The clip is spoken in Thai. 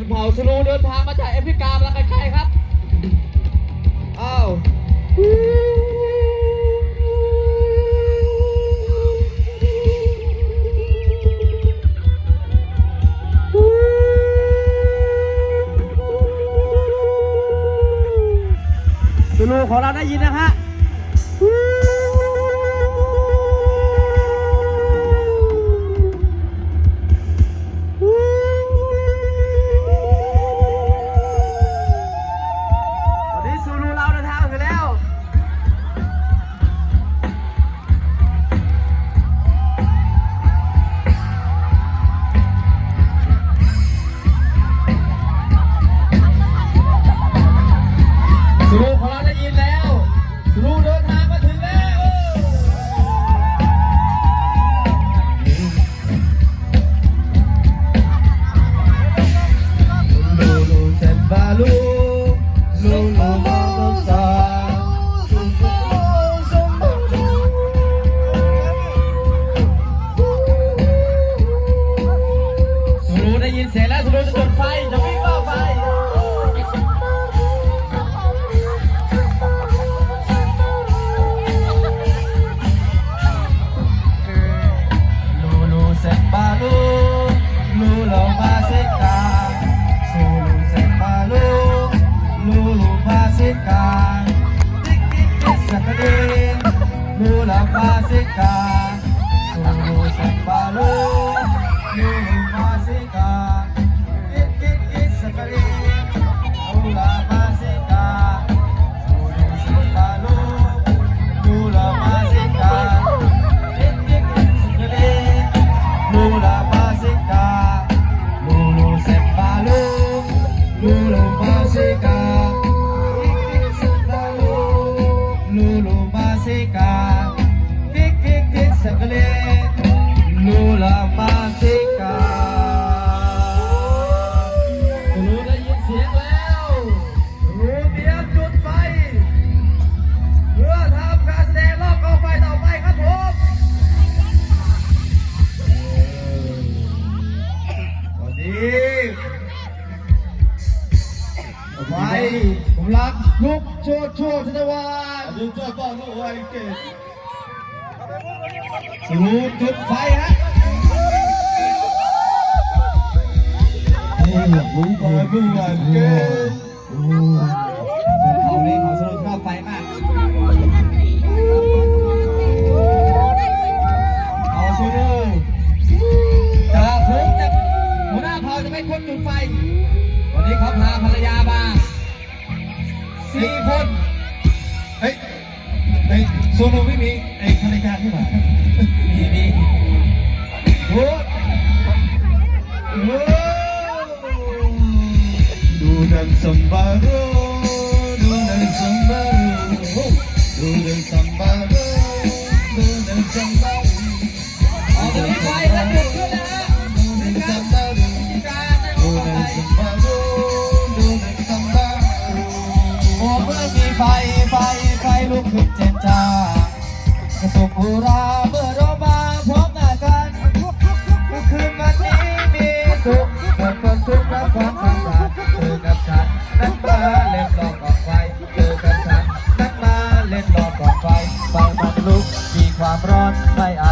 นเผ่าสุลูเดินทางมาจากแอฟริกามาใกล้ๆครับ อ้าวสุลูของเราได้ยินนะฮะ আসবে ผมรักลูกโชดโชดธนวัฒน์ลูกโชดบ้าลูกไวเก่งสูบจุดไฟฮะเฮ้ยรู้ไปเมื่อไหร่เก่ง มีคนเฮ้ยไอโซโลไม่มีไอภรรยาที่มามีมีโอ้หดูดังสัมบารุดูดังสัมบารุดูดังสัมบารุ ওরা